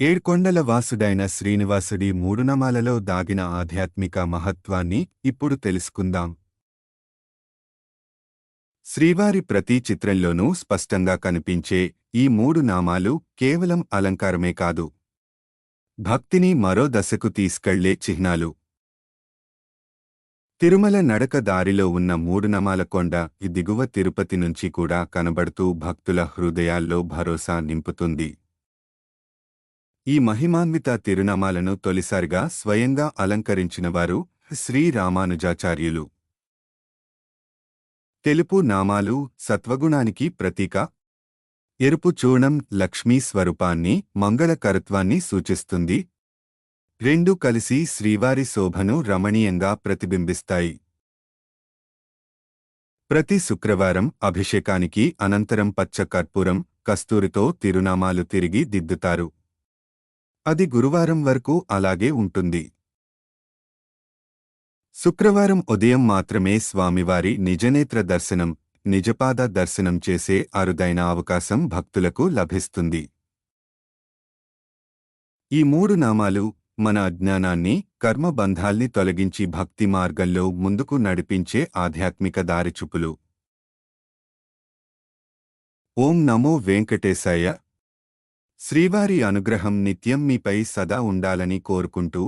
ఏడ్కొండల వాసుడైన శ్రీనివాసుడి మూడునమాలలో దాగిన ఆధ్యాత్మిక మహత్వాన్ని ఇప్పుడు తెలుసుకుందాం. శ్రీవారి ప్రతి చిత్రంలోనూ స్పష్టంగా కనిపించే ఈ మూడు నామాలు కేవలం అలంకారమే కాదు. భక్తిని మరో దశకు తీసుకెళ్ళే చిహ్నాలు. తిరుమల నడక దారిలో ఉన్న మూడు నమాల కొండ ఈ దిగువ తిరుపతి నుంచి కూడా కనబడుతూ భక్తుల హృదయాల్లో భరోసా నింపుతుంది. ఈ మహిమాన్విత తిరునామాలను తొలిసారిగా స్వయంగా అలంకరించినవారు శ్రీ రామానుజాచార్యులు. తెలుపు నామాలు సత్వగుణానికి ప్రతీక. ఎరుపు చూర్ణం లక్ష్మీ స్వరూపాన్ని మంగళకరత్వాన్ని సూచిస్తుంది. రెండు కలిసి శ్రీవారి శోభను రమణీయంగా ప్రతిబింబిస్తాయి. ప్రతి శుక్రవారం అభిషేకానికి అనంతరం పచ్చ కర్పూరం కస్తూరితో తిరునామాలు తిరిగి దిద్దుతారు. అది గురువారం వరకు అలాగే ఉంటుంది. శుక్రవారం ఉదయం మాత్రమే స్వామివారి నిజనేత్ర దర్శనం నిజపాద దర్శనం చేసే అరుదైన అవకాశం భక్తులకు లభిస్తుంది. ఈ మూడు నామాలు మన అజ్ఞానాన్ని కర్మబంధాల్ని తొలగించి భక్తి మార్గంలో ముందుకు నడిపించే ఆధ్యాత్మిక దారిచూపులు. ఓం నమో వెంకటేశాయ శ్రీవారి అనుగ్రహం నిత్యం మీపై సదా ఉండాలని కోరుకుంటూ